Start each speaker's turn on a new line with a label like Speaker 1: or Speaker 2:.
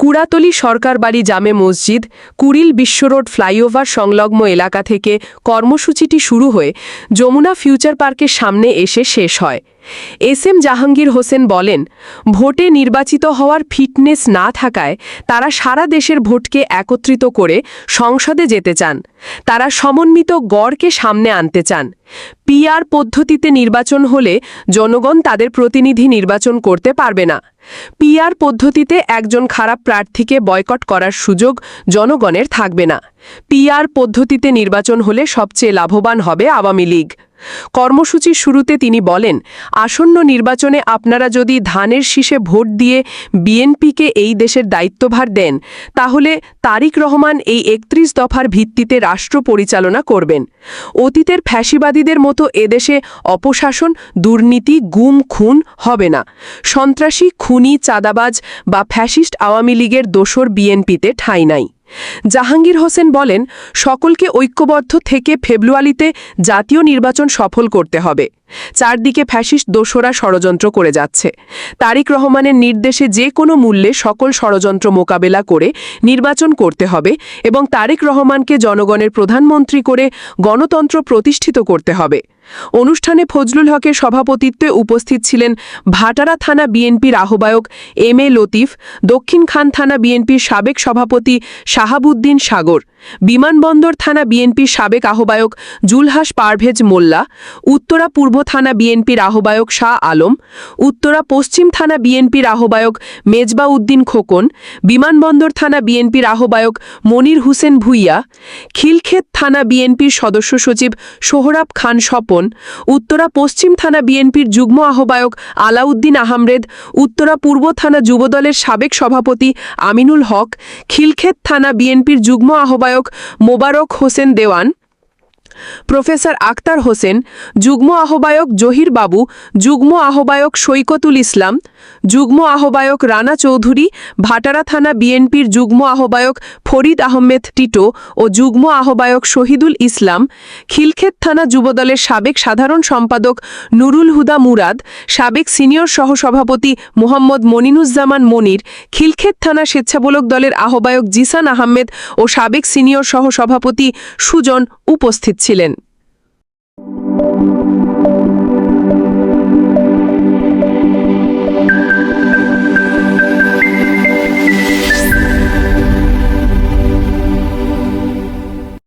Speaker 1: কুড়াতলি সরকার বাড়ি জামে মসজিদ, কুড়িল বিশ্বরোড ফ্লাইওভার সংলগ্ন এলাকা থেকে কর্মসূচিটি শুরু হয়ে যমুনা ফিউচার পার্কের সামনে এসে শেষ হয়। এস এম জাহাঙ্গীর হোসেন বলেন, ভোটে নির্বাচিত হওয়ার ফিটনেস না থাকায় তারা সারা দেশের ভোটকে একত্রিত করে সংসদে যেতে চান। তারা সমন্বিত গড়কে সামনে আনতে চান। পিআর পদ্ধতিতে নির্বাচন হলে জনগণ তাদের প্রতিনিধি নির্বাচন করতে পারবে না। পিআর পদ্ধতিতে একজন খারাপ প্রার্থীকে বয়কট করার সুযোগ জনগণের থাকবে না। পিআর পদ্ধতিতে নির্বাচন হলে সবচেয়ে লাভবান হবে আওয়ামী লীগ। কর্মসূচির শুরুতে তিনি বলেন, আসন্ন নির্বাচনে আপনারা যদি ধানের শীষে ভোট দিয়ে বিএনপিকে এই দেশের দায়িত্বভার দেন, তাহলে তারিক রহমান এই একত্রিশ দফার ভিত্তিতে রাষ্ট্র পরিচালনা করবেন। অতীতের ফ্যাসিবাদীদের মতো এদেশে অপশাসন, দুর্নীতি, গুম, খুন হবে না। সন্ত্রাসী, খুনি, চাঁদাবাজ বা ফ্যাসিস্ট আওয়ামী লীগের দোসর বিএনপিতে ঠাঁই নাই। জাহাঙ্গীর হোসেন বলেন সকলকে ঐক্যবদ্ধ থেকে ফেব্রুয়ারিতে জাতীয় নির্বাচন সফল করতে হবে। চারদিকে ফ্যাসিস্ট দোসরা ষড়যন্ত্র করে যাচ্ছে। তারিক রহমানের নির্দেশে যে কোনো মূল্যে সকল ষড়যন্ত্র মোকাবেলা করে নির্বাচন করতে হবে এবং তারেক রহমানকে জনগণের প্রধানমন্ত্রী করে গণতন্ত্র প্রতিষ্ঠিত করতে হবে। অনুষ্ঠানে ফজলুল হকের সভাপতিত্বে উপস্থিত ছিলেন ভাটারা থানা বিএনপির আহ্বায়ক এম এ লতিফ, দক্ষিণ খান থানা বিএনপির সাবেক সভাপতি শাহাবুদ্দিন সাগর, বিমানবন্দর থানা বিএনপির সাবেক আহ্বায়ক জুলহাস পারভেজ মোল্লা, উত্তরা পূর্ব থানা বিএনপির আহ্বায়ক শাহ আলম, উত্তরা পশ্চিম থানা বিএনপির আহ্বায়ক মেজবা উদ্দিন খোকন, বিমানবন্দর থানা বিএনপির আহ্বায়ক মনির হুসেন ভুইয়া, খিলক্ষেত থানা বিএনপির সদস্য সচিব সোহরাব খান স্বপন, উত্তরা পশ্চিম থানা বিএনপির যুগ্ম আহ্বায়ক আলাউদ্দিন আহমরেদ উত্তরা পূর্ব থানা যুবদলের সাবেক সভাপতি আমিনুল হক, খিলক্ষেত থানা বিএনপির যুগ্ম আহ্বায়ক মোবারক হোসেন দেওয়ান প্রফেসর আক্তার হোসেন, যুগ্ম আহ্বায়ক জহির বাবু, যুগ্ম আহ্বায়ক সৈকতুল ইসলাম, যুগ্ম আহ্বায়ক রানা চৌধুরী, ভাটারা থানা বিএনপির যুগ্ম আহ্বায়ক ফরিদ আহমেদ টিটো ও যুগ্ম আহ্বায়ক শহীদুল ইসলাম, খিলক্ষেত থানা যুবদলের সাবেক সাধারণ সম্পাদক নুরুল হুদা মুরাদ, সাবেক সিনিয়র সহসভাপতি মোহাম্মদ মনিনুজ্জামান মনির, খিলক্ষেত থানা স্বেচ্ছাবলক দলের আহ্বায়ক জিসান আহমেদ ও সাবেক সিনিয়র সহসভাপতি সুজন উপস্থিত ছিলেন।